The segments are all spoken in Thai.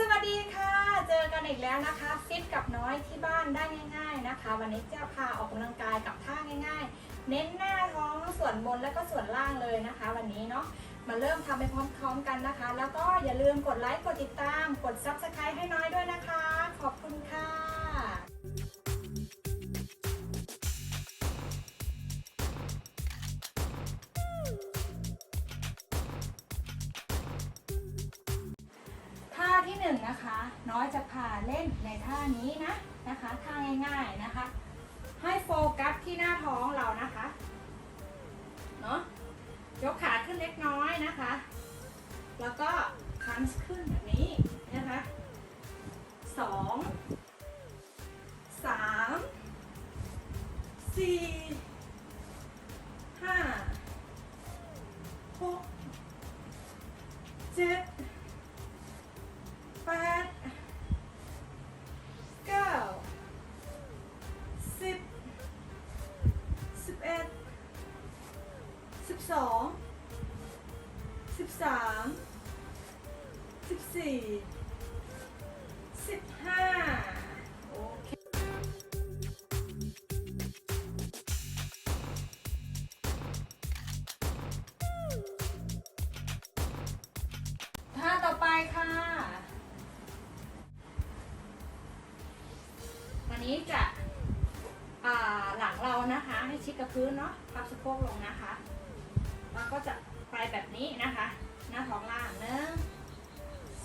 สวัสดีค่ะ เจอกันอีกแล้วนะคะฟิตกับน้อยที่บ้านได้ง่าย ๆนะคะ วันนี้จะพาออกกำลังกายกับท่าง่าย ๆ เน้นหน้าท้องส่วนบนและก็ส่วนล่างเลยนะคะ วันนี้เนาะมาเริ่มทำไปพร้อมๆกันนะคะ แล้วก็อย่าลืมกดไลค์กดติดตาม กด Subscribe ให้น้อยด้วยนะคะ ขอบคุณค่ะ ท่าที่หนึ่งนะคะ น้อยจะพาเล่นในท่านี้นะนะคะท่าง่ายๆนะคะ ให้โฟกัสที่หน้าท้องเรานะคะเนาะยกขาขึ้นเล็กน้อยนะคะ แล้วก็คันขึ้นแบบนี้นะคะสองสามสี่ สิบสองสิบสามสิบสี่สิบห้าโอเคท่าต่อไปค่ะ วันนี้จะหลังเรานะคะ ให้ชิดกับพื้นเนาะพับสะโพกลงนะคะ แล้วก็จะไปแบบนี้นะคะ หน้าท้องล่างหนึ่ง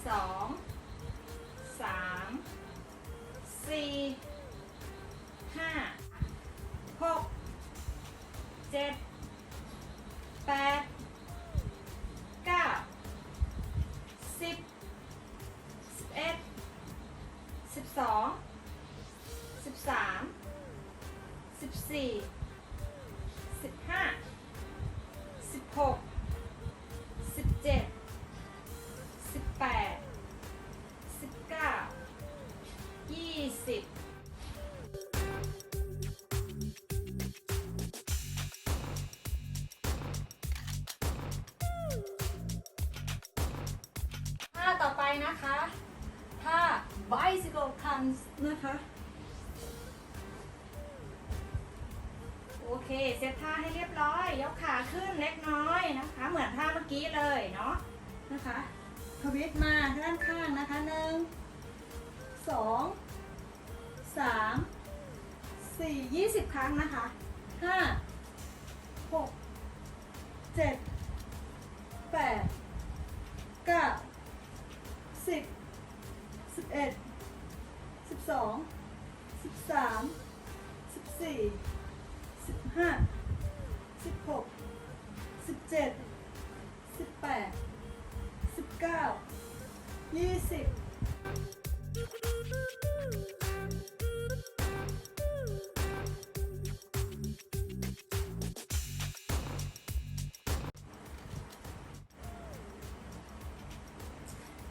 สองสามสี่ห้าหกเจ็ดแปดเก้าสิบสิบเอ็ดสิบสองสิบสามสิบสี่ นะคะท่า bicycle crunch นะคะ โอเค เซตท่าให้เรียบร้อย ยกขาขึ้นเล็กน้อยนะคะ เหมือนท่าเมื่อกี้เลยเนาะนะคะทวิตมาด้านข้างนะคะหนึ่งสองสามสี่ยี่สิบครั้งนะคะห้าหกเจ็ด ห้าสิบหกสิบเจ็ดสิบแปดสิบเก้ายี่สิบ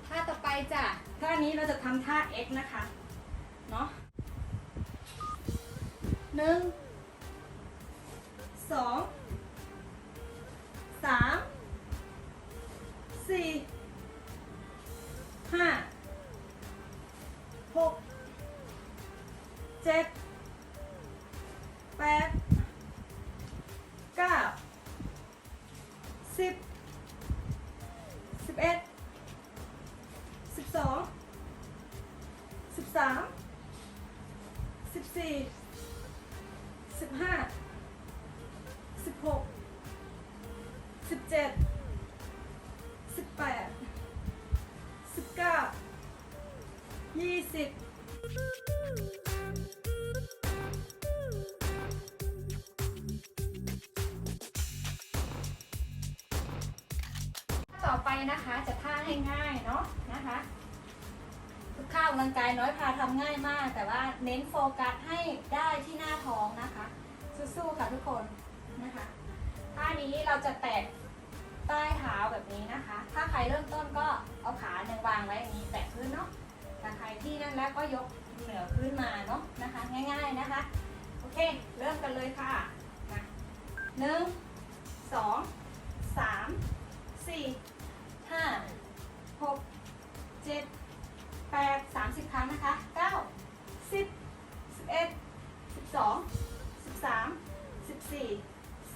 ท่าต่อไปจ้ะท่านี้เราจะทำท่า X นะคะ เนาะหนึ่ง สองสามสี่ห้าหกเจ็ดแปดเก้าสิบสิบเอ็ดสิบสองสิบสามสิบสี่สิบห้า สิบหกสิบเจ็ดสิบแปดสิบเก้ายี่สิบต่อไปนะคะจะท่าให้ง่ายเนาะนะคะทุกข้าวกำลังกายน้อยพาทำง่ายมาก แต่ว่าเน้นโฟกัสให้ได้ที่หน้าท้องนะคะ สู้ๆค่ะทุกคน นะคะท่านี้เราจะแตะใต้เท้าแบบนี้นะคะ ถ้าใครเริ่มต้นก็เอาขาหนึ่งวางไว้อย่างนี้แตะพื้นเนาะแต่ใครที่นั่นแล้วก็ยกเหนือพื้นมาเนาะนะคะ ง่าย ๆนะคะ โอเค เริ่มกันเลยค่ะมาหนึ่งสองสามสี่ห้าหกเจ็ด30ครั้งนะคะ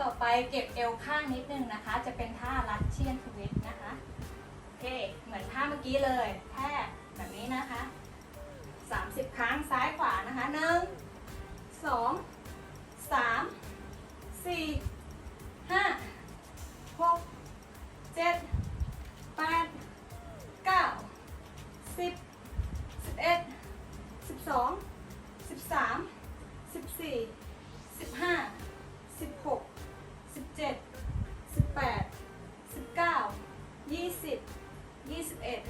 ต่อไปเก็บเอวข้างนิดนึงนะคะ จะเป็นท่ารัดเชียนทวิตนะคะโอเคเหมือนท่าเมื่อกี้เลยแค่แบบนี้นะคะ 30 ครั้งซ้ายขวานะคะหนึ่งสองสามสี่ห้าหกเจ็ดแปดเก้าสิบสิบเอ็ดสิบสองสิบสามสิบสี่สิบห้าสิบหก เจ็ดสิบแปดสิบเก้ายี่สิบยี่สิบเอ็ด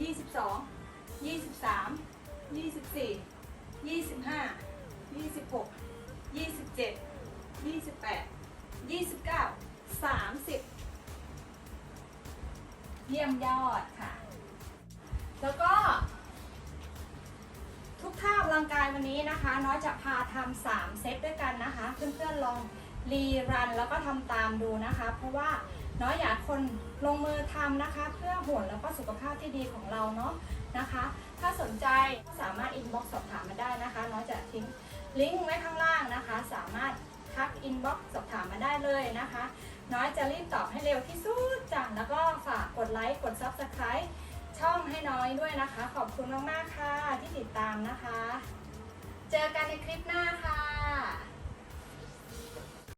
ยี่สิบสองยี่สิบสามยี่สิบสี่ยี่สิบห้ายี่สิบหกยี่สิบเจ็ดยี่สิบแปดยี่สิบเก้าสามสิบเยี่ยมยอดค่ะ แล้วก็ ทุกท่าออกกำลังกายวันนี้นะคะ น้อยจะพาทำสามเซตด้วยกันนะคะ เพื่อนๆลอง รีรันแล้วก็ทำตามดูนะคะ เพราะว่าน้อยอยากคนลงมือทำนะคะ เพื่อหุ่นแล้วก็สุขภาพที่ดีของเราเนาะนะคะ ถ้าสนใจก็สามารถอินบ็อกซ์สอบถามมาได้นะคะน้อยจะทิ้งลิงก์ไว้ข้างล่างนะคะ สามารถทักอินบ็อกซ์สอบถามมาได้เลยนะคะ น้อยจะรีบตอบให้เร็วที่สุดจ้ะแล้วก็ฝากกดไลค์กด Subscribe ช่องให้น้อยด้วยนะคะ ขอบคุณมากๆค่ะที่ติดตามนะคะ เจอกันในคลิปหน้าค่ะ